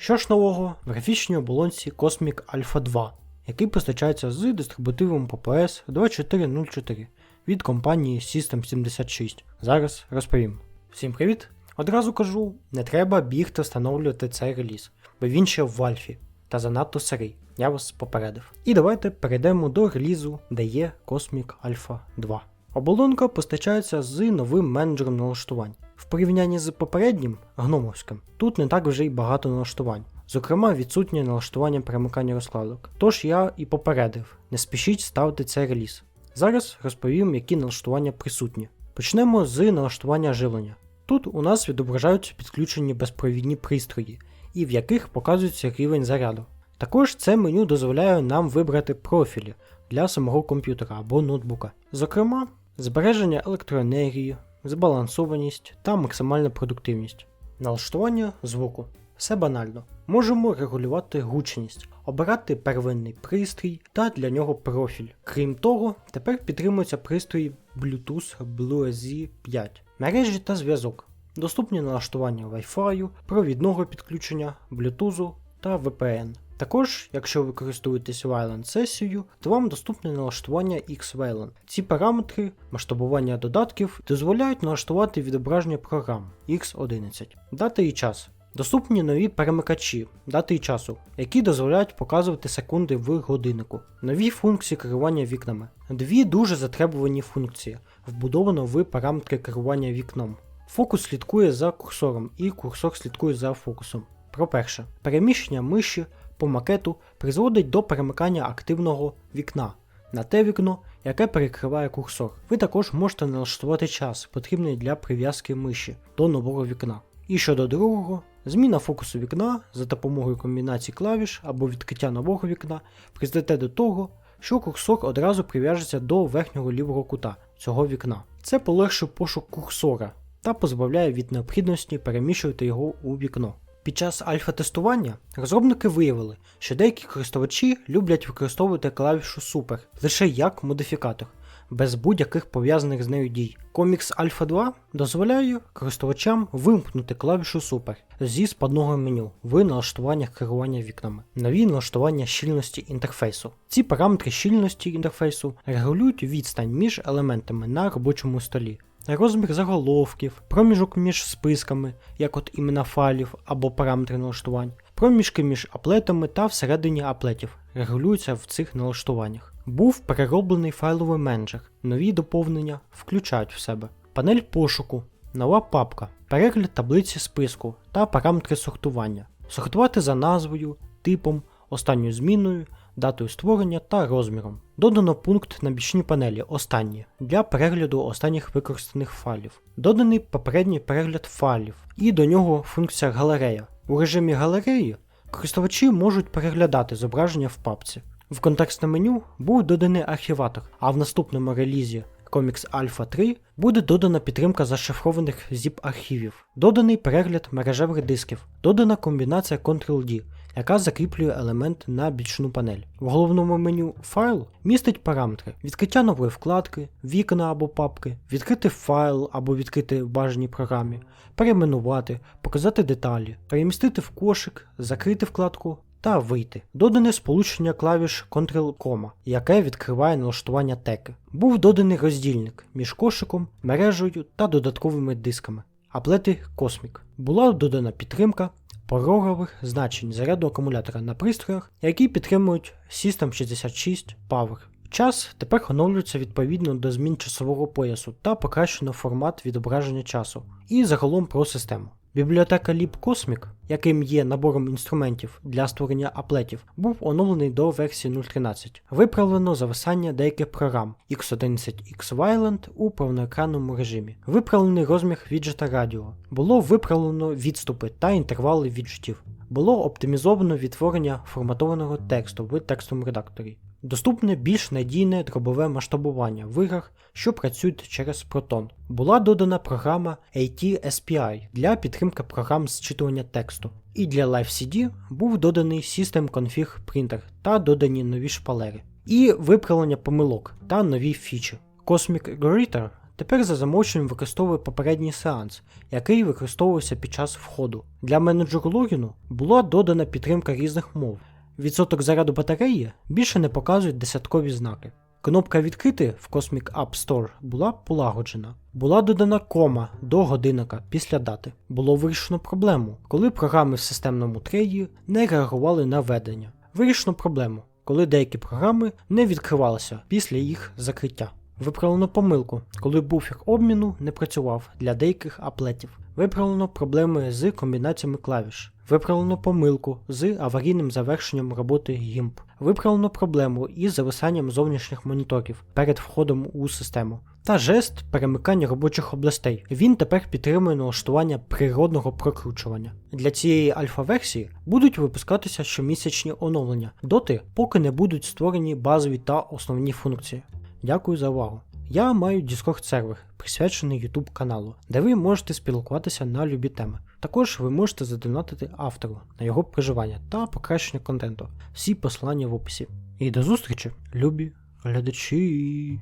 Що ж нового в графічній оболонці Cosmic Alpha 2, який постачається з дистрибутивом PPS 2404 від компанії System76. Зараз розповім. Всім привіт! Одразу кажу, не треба бігти встановлювати цей реліз, бо він ще в Альфі та занадто сирий. Я вас попередив. І давайте перейдемо до релізу, де є Cosmic Alpha 2. Оболонка постачається з новим менеджером налаштувань. В порівнянні з попереднім гномовським, тут не так вже й багато налаштувань. Зокрема, відсутнє налаштування перемикання розкладок. Тож я і попередив, не спішіть ставити цей реліз. Зараз розповім, які налаштування присутні. Почнемо з налаштування живлення. Тут у нас відображаються підключені безпровідні пристрої, і в яких показується рівень заряду. Також це меню дозволяє нам вибрати профілі для самого комп'ютера або ноутбука. Зокрема, збереження електроенергії, збалансованість та максимальна продуктивність. Налаштування звуку. Все банально. Можемо регулювати гучність, обирати первинний пристрій та для нього профіль. Крім того, тепер підтримуються пристрої Bluetooth BlueSE 5, мережі та зв'язок. Доступні налаштування Wi-Fi, провідного підключення, Bluetooth та VPN. Також, якщо ви користуєтесь Wayland сесією, то вам доступне налаштування X-Wayland. Ці параметри масштабування додатків дозволяють налаштувати відображення програм X11, дата і час. Доступні нові перемикачі дати і часу, які дозволяють показувати секунди в годиннику, нові функції керування вікнами. Дві дуже затребувані функції, вбудовано в параметри керування вікном. Фокус слідкує за курсором і курсор слідкує за фокусом. Про перше, переміщення миші по макету призводить до перемикання активного вікна на те вікно, яке перекриває курсор. Ви також можете налаштувати час, потрібний для прив'язки миші до нового вікна. І щодо другого, зміна фокусу вікна за допомогою комбінації клавіш або відкриття нового вікна призведе до того, що курсор одразу прив'яжеться до верхнього лівого кута цього вікна. Це полегшує пошук курсора та позбавляє від необхідності переміщувати його у вікно. Під час альфа-тестування розробники виявили, що деякі користувачі люблять використовувати клавішу Super лише як модифікатор, без будь-яких пов'язаних з нею дій. Comics Alpha 2 дозволяє користувачам вимкнути клавішу Super зі спадного меню в налаштуваннях керування вікнами, нові налаштування щільності інтерфейсу. Ці параметри щільності інтерфейсу регулюють відстань між елементами на робочому столі. Розмір заголовків, проміжок між списками, як от імена файлів або параметри налаштувань, проміжки між аплетами та всередині аплетів регулюються в цих налаштуваннях. Був перероблений файловий менеджер, нові доповнення включають в себе. Панель пошуку, нова папка, перегляд таблиці списку та параметри сортування. Сортувати за назвою, типом, останньою зміною, датою створення та розміром. Додано пункт на бічній панелі останні для перегляду останніх використаних файлів. Доданий попередній перегляд файлів і до нього функція галерея. У режимі галереї користувачі можуть переглядати зображення в папці. В контекстне меню був доданий архіватор, а в наступному релізі Comics Alpha 3 буде додана підтримка зашифрованих zip-архівів, доданий перегляд мережевих дисків, додана комбінація Ctrl-D, яка закріплює елемент на бічну панель. В головному меню файл містить параметри відкриття нової вкладки, вікна або папки, відкрити файл або відкрити в бажаній програмі, перейменувати, показати деталі, перемістити в кошик, закрити вкладку та вийти. Додане сполучення клавіш Ctrl-Кома, яке відкриває налаштування теки. Був доданий роздільник між кошиком, мережею та додатковими дисками. Аплети Cosmic. Була додана підтримка порогових значень заряду акумулятора на пристроях, які підтримують System 66 Power. Час тепер оновлюється відповідно до змін часового поясу та покращено формат відображення часу. І загалом про систему. Бібліотека LibCosmic, яким є набором інструментів для створення аплетів, був оновлений до версії 0.13. Виправлено зависання деяких програм X11 X-Violent у повноекранному режимі. Виправлений розмір віджета радіо. Було виправлено відступи та інтервали віджитів. Було оптимізовано відтворення форматованого тексту в текстовому редакторі. Доступне більш надійне дробове масштабування в іграх, що працюють через Proton. Була додана програма AT-SPI для підтримки програм зчитування тексту. І для LiveCD був доданий System Config Printer та додані нові шпалери. І виправлення помилок та нові фічі. Cosmic Greeter Тепер за замовченням використовує попередній сеанс, який використовувався під час входу. Для менеджеру логіну була додана підтримка різних мов. Відсоток заряду батареї більше не показують десяткові знаки. Кнопка відкрити в Cosmic App Store була полагоджена. Була додана кома до годинника після дати. Було вирішено проблему, коли програми в системному трейді не реагували на введення. Вирішено проблему, коли деякі програми не відкривалися після їх закриття. Виправлено помилку, коли буфер обміну не працював для деяких аплетів. Виправлено проблеми з комбінаціями клавіш. Виправлено помилку з аварійним завершенням роботи GIMP. Виправлено проблему із зависанням зовнішніх моніторів перед входом у систему. Та жест перемикання робочих областей. Він тепер підтримує налаштування природного прокручування. Для цієї альфа-версії будуть випускатися щомісячні оновлення, доти, поки не будуть створені базові та основні функції. Дякую за увагу. Я маю Discord сервер, присвячений YouTube каналу, де ви можете спілкуватися на любі теми. Також ви можете задонатити автору на його проживання та покращення контенту. Всі посилання в описі. І до зустрічі, любі глядачі!